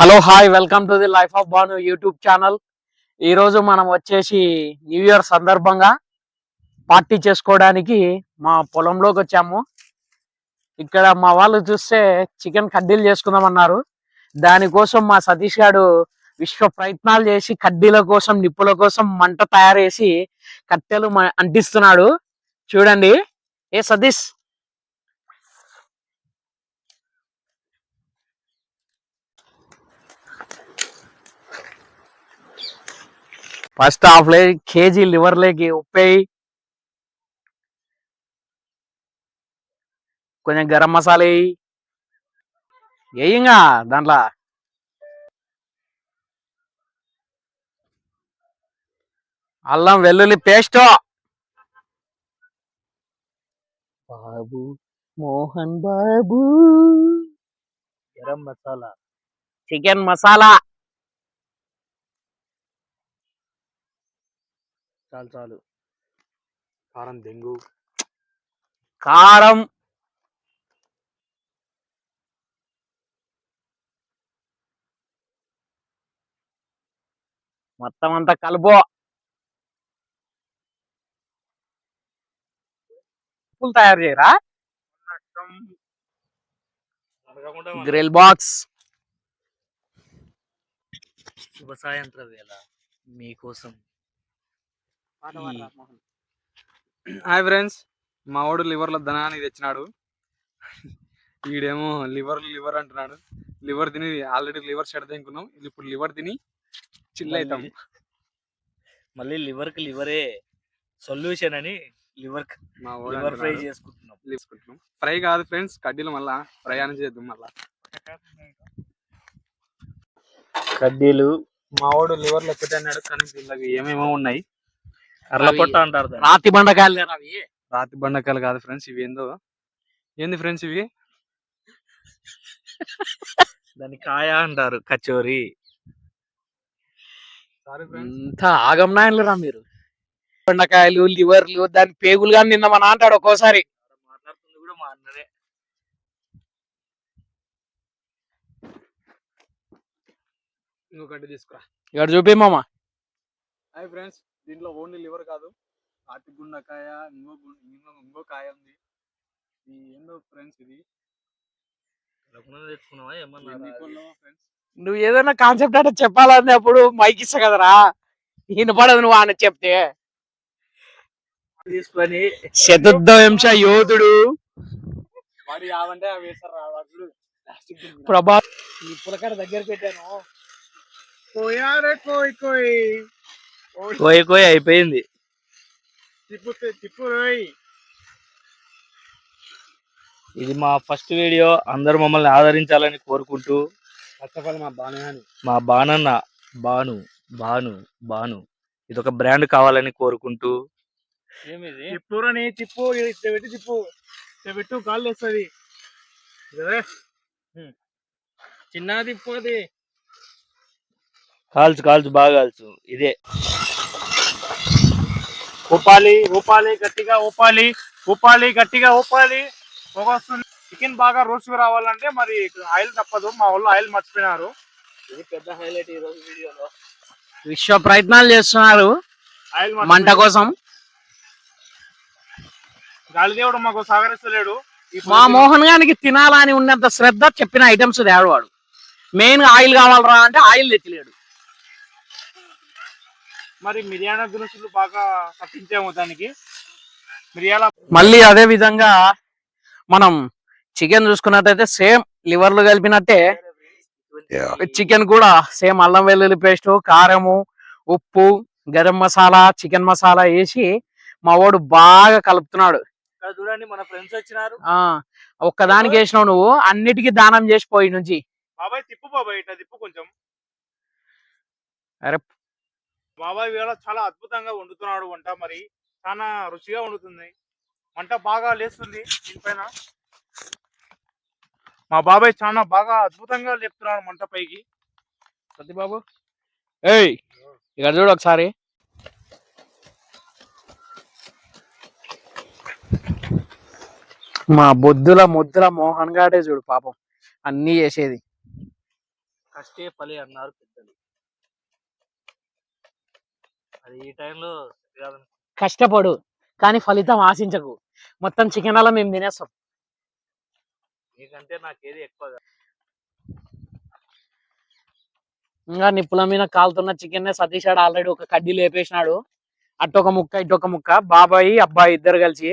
Hello hi welcome to the life of Banu YouTube channel. ఈరోజు మనం వచ్చేసి new year సందర్భంగా పార్టీ చేసుకోవడానికి మా పొలంలోకి వచ్చాము. ఇక్కడ మా వాళ్ళు చూస్తే చికెన్ కడ్డీలు చేసుకుందామన్నారు. దానికోసం మా సతీష్ గారు విశ్వ ప్రయత్నాలు చేసి కడ్డీల కోసం నిప్పుల కోసం మంట తయారు చేసి కట్టెలు అంటిస్తున్నాడు. చూడండి. ఏ సతీష్? ఫస్ట్ హాఫ్ లే కేజీ లివర్ లేకి ఉప్పేయి కొంచెం గరం మసాలా వేయి. వేయంగా దాంట్లో. అల్లం వెల్లుల్లి పేస్ట్. బాబు మోహన్ బాబు. గరం మసాలా. చికెన్ మసాలా. చాలు చాలు. కారం దెంగు. కారం. మొత్తం అంతా కలుపు. ఉప్పులు తయారు చేయరా? Grill box. శుభ సాయంత్రం వేళ మీకోసం. హాయ్ ఫ్రెండ్స్ మా వాడు లివర్లో ధనాన్ని తెచ్చినాడు. వీడేమో లివర్ లివర్ అంటున్నాడు. లివర్ తిని ఆల్రెడీ లివర్ షెడ్ తినుకున్నాం ఇప్పుడు లివర్ తిని చిల్ అవుతాం మళ్ళీ లివర్కి లివరే సొల్యూషన్ అని లివర్ మా వాడు లివర్ ఫ్రై. చేసుకుంటున్నాం. తీసుకుంటున్నాం ఫ్రై కాదు ఫ్రెండ్స్ కడ్డీలు మళ్ళా ప్రయాణం చేద్దాం మళ్ళా. కడ్డీలు. మా వాడు లివర్లో ఒకటి అన్నాడు కానీ ఏమేమో ఉన్నాయి. కర్ల పొట్ట అంటారు దాన్ని. రాతి బండకాయలు అవి? రాతి బండకాయలు కాదు ఫ్రెండ్స్ ఇవి ఏందో? ఏంది ఫ్రెండ్స్ ఇవి? దాన్ని కాయ అంటారు కచోరి. ఇంత ఆగమనాయలు రా మీరు? బండకాయలు లివర్లు దాని పేగులు కానీ నిన్న మన అంటాడు ఒక్కోసారి. మాట్లాడుతుంది కూడా మా అన్ననే ఇంకో కడ్డీ తీసుకురా. ఇక్కడ చూపి మామ. Hi friends. దీంట్లో ఓన్లీ లివర్ కాదు. ఆటి గుండకాయ ఇంకో ఇంకో కాయ ఉంది. ఇది ఏందో ఫ్రెండ్స్ ఇది? నువ్వు ఏదైనా కాన్సెప్ట్ అంటే చెప్పాలన్నప్పుడు మైక్ ఇస్తా కదరా వినపడదు నువ్వు ఆయన చెప్తే. తీసుకొని శతద్వయంశ యోధుడు. యావంటే అవి వేస్తారు రా వాడు ప్లాస్టిక్ ప్రభా నీ పులకడ దగ్గర పెట్టాను. కోయారే కోయ్ కోయ్ కోయి కోయి అయిపోయింది. తిప్పు తిప్పు రోయ్. ఇది మా ఫస్ట్ వీడియో. అందరూ మమ్మల్ని ఆదరించాలని కోరుకుంటూ. కష్టపడి మా బానే అని మా బానన్న బాను బాను బాను. ఇది ఒక బ్రాండ్ కావాలని కోరుకుంటూ. ఏమిది? తిప్పురని తిప్పు. ఇట్లా పెట్టి తిప్పు. ఇట్లా పెట్టు కాళ్ళు వస్తుంది చిన్న తిప్పు అది. కాల్చు కాల్చు బాగా కాల్చు. ఇదే. ఊపాలి ఊపాలి గట్టిగా ఊపాలి ఊపాలి గట్టిగా ఊపాలి పొగ వస్తుంది చికెన్ బాగా రోస్ట్ రావాలంటే మరి ఆయిల్ తప్పదు. మా వాళ్ళు ఆయిల్ మర్చిపోయినారు. ఇది పెద్ద హైలైట్ ఈ రోజు వీడియోలో. విశ్వ ప్రయత్నాలు చేస్తున్నారు ఆయిల్ మంట కోసం. గాలిదేవుడు మాకు సహకరిస్తలేడు. ఈ మా మోహన్ గారికి తినాలని ఉన్నంత శ్రద్ధ చెప్పిన ఐటమ్స్ తేడవాడు మెయిన్ ఆయిల్ కావాలరా అంటే ఆయిల్ తెచ్చలేడు. మరి మిరియాల దినుసులు బాగా పట్టించాము దానికి. మిరియాల మళ్ళీ అదే విధంగా మనం చికెన్ చూసుకున్నట్టయితే సేమ్ లివర్లు కలిపినట్టే చికెన్ కూడా సేమ్ అల్లం వెల్లుల్లి పేస్ట్ కారము ఉప్పు గరం మసాలా చికెన్ మసాలా వేసి మా వాడు బాగా కలుపుతున్నాడు. ఇక్కడ చూడండి మన ఫ్రెండ్స్ వచ్చినారు. ఆ ఒక్కదానికి వేసినావు నువ్వు అన్నిటికీ దానం చేసి పోయి నుంచి. బాబాయ్ తిప్పు బాబాయ్ ఇట్లా తిప్పు కొంచెం. అరే. బాబాయ్ వేళ చాలా అద్భుతంగా వండుతున్నాడు వంట మరి. చాలా రుచిగా వండుతుంది. వంట బాగా లేస్తుంది దీనిపైన. మా బాబాయ్ చాలా బాగా అద్భుతంగా లేపుతున్నాడు మంట పైకి. సత్యబాబు ఏయ్ ఇక్కడ చూడు ఒకసారి. మా బొద్దుల ముద్దుల మోహన్ గాడే చూడు పాపం. అన్నీ చేసేది. కష్టే ఫలి అన్నారు పెద్దలు. ఈ టైంలో కష్టపడు కానీ ఫలితం ఆశించకు. మొత్తం చికెన్ అలా మేము తినేస్తాం. నీకంటే నాకు ఏది ఎక్కువ. ఇంకా నిప్పుల మీద కాలుతున్న చికెన్ సతీష్ ఆడు ఆల్రెడీ ఒక కడ్డీ లేపేసినాడు. అటు ఒక ముక్క ఇటు ఒక ముక్క. బాబాయి అబ్బాయి ఇద్దరు కలిసి.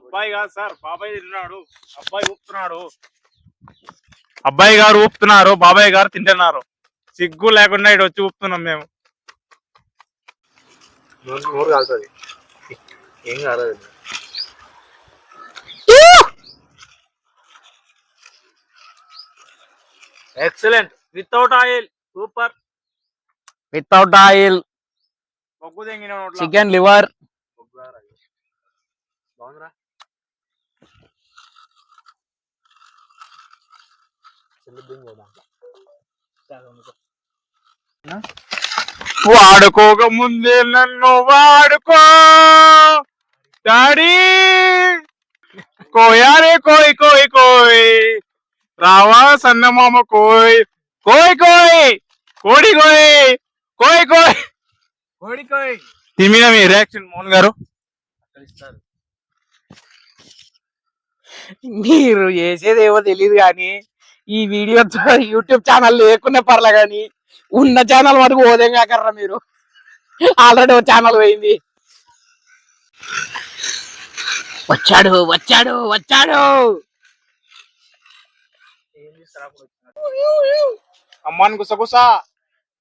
అబ్బాయి కాదు సార్ బాబాయ్ తిన్నాడు. అబ్బాయి ఊపుతున్నాడు. అబ్బాయి గారు ఊపుతున్నారు బాబాయ్ గారు తింటున్నారు. సిగ్గు లేకుండా ఇటు వచ్చి ఊపుతున్నాం మేము. నోరు నోరు కాలుతుంది ఏం కాలేదు excellent without oil super without oil బొగ్గు తెంగిన నోట్లో. చికెన్ లివర్ బాగుందిరా వాడుకోక ముందే నన్ను వాడుకో. డాడీ! కోయారే కోయ్ కోయ్ కోయ్. రావా సన్నమామ కోయ్. కోయ్ కోయ్. కోడి కోయ్. కోయ్ కోయ్. కోడి కోయ్. దీని మీద మీ రియాక్షన్ మోహన్ గారు? మీరు చేసేది ఏమో తెలియదు కానీ ఈ వీడియో యూట్యూబ్ ఛానల్ లేకున్నా పర్లే కానీ ఉన్న ఛానల్ వరకు ఓదేం కాకర్రా మీరు? ఆల్రెడీ ఒక ఛానల్ పోయింది. వచ్చాడు వచ్చాడు వచ్చాడు? అమ్మాని గుసగుసా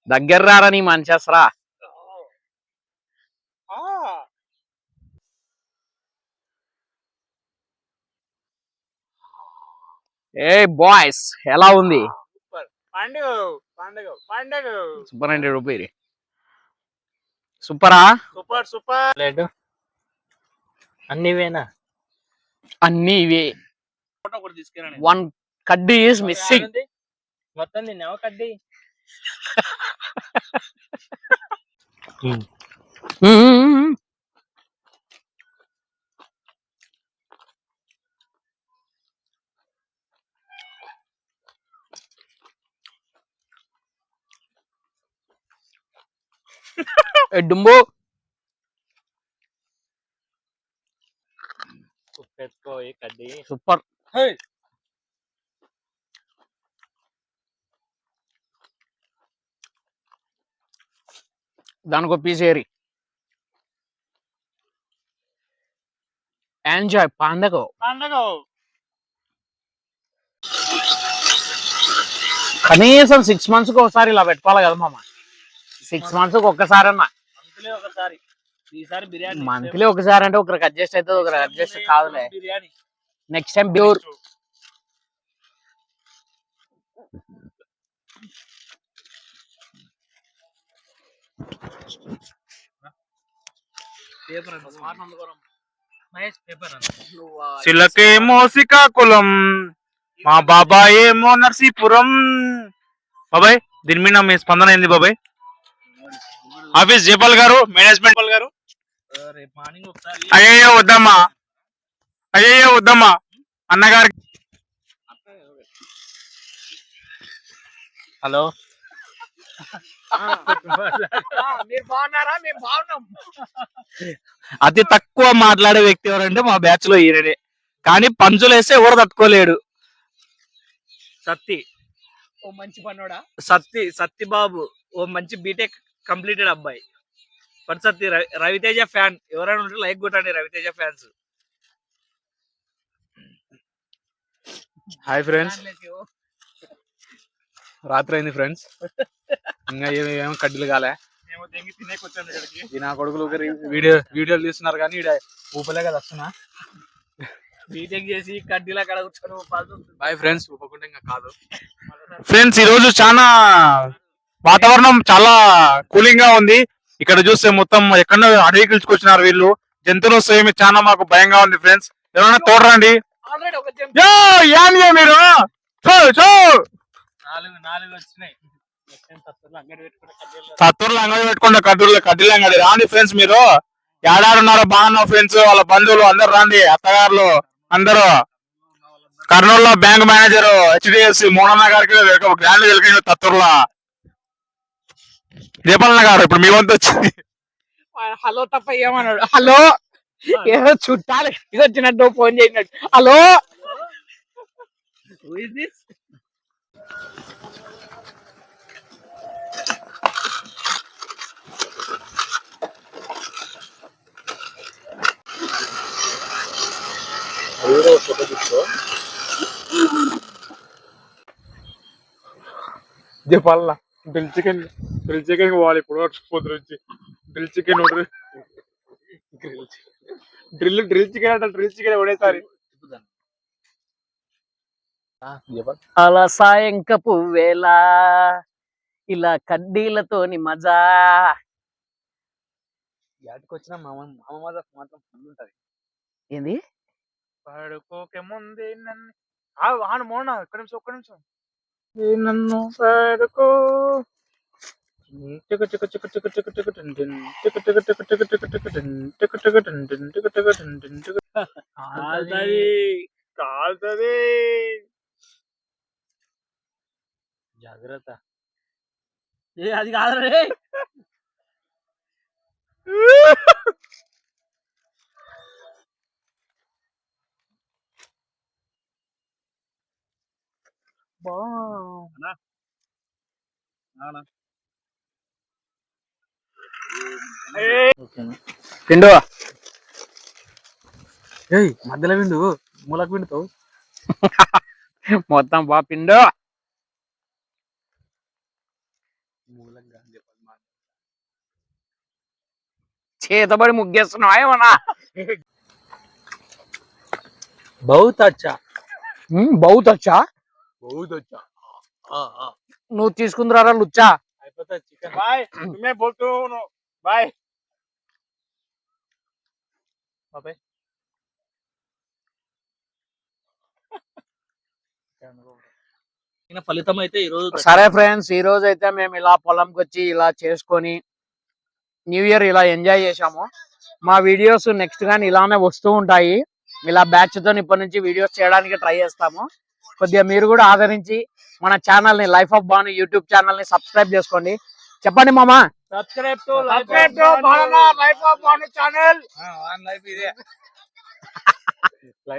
దగ్గర రారా నీ మంచేసరా? ఏ బాయ్స్ ఎలా ఉంది? పండుగ పండుగ పండుగ. Super hundred rupee సూపరా? Super super. Plate అన్ని ఇవేనా? అన్ని ఇవే. ఫోటో కూడా తీసుకెళ్ళండి. వన్ కడ్డీ ఈస్ మిస్సింగ్. మొత్తం తిన్నావా కడ్డీ? డుంబో సూపర్ దానికి పీస్ ఏరి ఎంజాయ్ పండగ పండుగ కనీసం సిక్స్ మంత్స్కి ఒకసారి ఇలా పెట్టుకోవాలి కదా మామ. సిక్స్ మంత్స్కి ఒక్కసారి అన్న మంత్లీ ఒకసారి. ఈసారి బిర్యానీ మంత్లీ ఒకసారి అంటే ఒకరికి అడ్జస్ట్ అవుతుంది ఒకరికి అడ్జస్ట్ కాదులే. Biryani. Next time pure paper Mahesh paper చిలకేమో Srikakulam మా బాబాయ్ ఏమో నర్సీపురం. బాబాయ్ దీని మీద మీ స్పందన ఏంది బాబాయ్? ఆఫీస్ జయపాల్ గారు మేనేజ్మెంట్ గారు. అయ్యయ్యో వద్దమ్మా. అయ్యయ్యో వద్దమ్మా. అన్నగారికి హలో. మీరు బాగున్నారా మేము బాగున్నాం అతి తక్కువ మాట్లాడే వ్యక్తి ఎవరంటే మా బ్యాచ్లో ఈయననే. కానీ పంచులు వేస్తే ఎవరు తట్టుకోలేడు. సత్తి. ఓ మంచి పన్నోడా సత్తి సత్తి బాబు ఓ మంచి బీటెక్ కంప్లీటెడ్ అబ్బాయి. పని సత్తి రవి- రవితేజ ఫ్యాన్. ఎవరైనా ఉంటే లైక్ కొట్టండి రవితేజ ఫ్యాన్స్. Hi friends. రాత్రి అయింది ఫ్రెండ్స్. ఇంకా ఏమి ఏమో కడ్డీలు కాలే. ఈ నా కొడుకులు ఒకరి వీడియో వీడియోలు తీస్తున్నారు కానీ ఈడ ఊపలే కదా వస్తున్నా. బీటెక్ చేసి కడ్డీలా కడ కూర్చొని బాయ్ ఫ్రెండ్స్ ఊపకుంటే ఇంకా కాదు. ఫ్రెండ్స్ ఈ రోజు చాలా వాతావరణం చాలా కూలింగ్గా ఉంది. ఇక్కడ చూస్తే మొత్తం ఎక్కడో అడవి పిలుచుకొచ్చినారు వీళ్ళు. జంతువులు వస్తే చాలా మాకు భయంగా ఉంది ఫ్రెండ్స్. ఎవరైనా తోడరండి. మీరు? చో చో. నాలుగు నాలుగు వచ్చినాయి. అంగడి పెట్టుకుని కడ్డీలు సత్తూరులో అంగడి పెట్టుకుంటే కడ్డూరులో కడ్డీలు అంగడి. రాండి ఫ్రెండ్స్ మీరు. ఏడాడున్నారో బాగున్నావు ఫ్రెండ్స్. వాళ్ళ బంధువులు అందరు రండి. అత్తగారులు అందరూ. కర్నూలు బ్యాంక్ మేనేజర్ హెచ్డిఎఫ్సి మోనన్న గారికి ఒక గ్రాండ్ వెల్కమ్ తత్తుర్లా దీపాలన్న గారు ఇప్పుడు మీ వంతు వచ్చింది హలో తప్ప ఏమన్నాడు హలో? ఏదో చుట్టాలు ఇది వచ్చినట్టు ఫోన్ చేసినట్టు. హలో? దీపాలన్న డ్రిల్ డ్రిల్ చికెన్ పోవాలి ఇప్పుడు పొద్దు నుంచి grill chicken grill grill chicken అంటే డ్రిల్ చికెన్ ఒకటేసారి అలా సాయంక పువ్వేళ ఇలా కడ్డీలతోని మజా. వచ్చిన మామ మామ మాత్రం ఉంటది. ఏంది? పడుకోకే ముందే నన్ను? ఆ వాహన మోన ఒక్క నిమిషం ఒక్క నిమిషం. ఏ నన్ను పడుకో. కాల్తది. కాల్తది. జాగ్రత్త. ఏ అది కాదు రే పిండు. మధ్యలో విండు మూలకు పిండుతావు. మొత్తం బా పిండు. చేతబడి ముగ్గేస్తున్నావు ఏమన్నా? బౌత్ అచ్చా బౌత్ అచ్చా బౌత్ అచ్చా నువ్వు తీసుకుందరా లుచ్చా? అయిపోతా చికెన్. బాయ్ నువ్వే పోతూ బాయ్. బాబాయ్. ఫలితం అయితే ఈరోజు సరే ఫ్రెండ్స్ ఈ రోజు అయితే మేము ఇలా పొలంకి వచ్చి ఇలా చేసుకొని న్యూ ఇయర్ ఇలా ఎంజాయ్ చేసాము మా వీడియోస్ నెక్స్ట్ కానీ ఇలానే వస్తూ ఉంటాయి. ఇలా బ్యాచ్తో ఇప్పటి నుంచి వీడియోస్ చేయడానికి ట్రై చేస్తాము. కొద్దిగా మీరు కూడా ఆదరించి మన ఛానల్ని లైఫ్ ఆఫ్ బాను యూట్యూబ్ ఛానల్ని సబ్స్క్రైబ్ చేసుకోండి. చెప్పండి మామా subscribe to subscribe to భారణ life of Monu channel life ఇదే.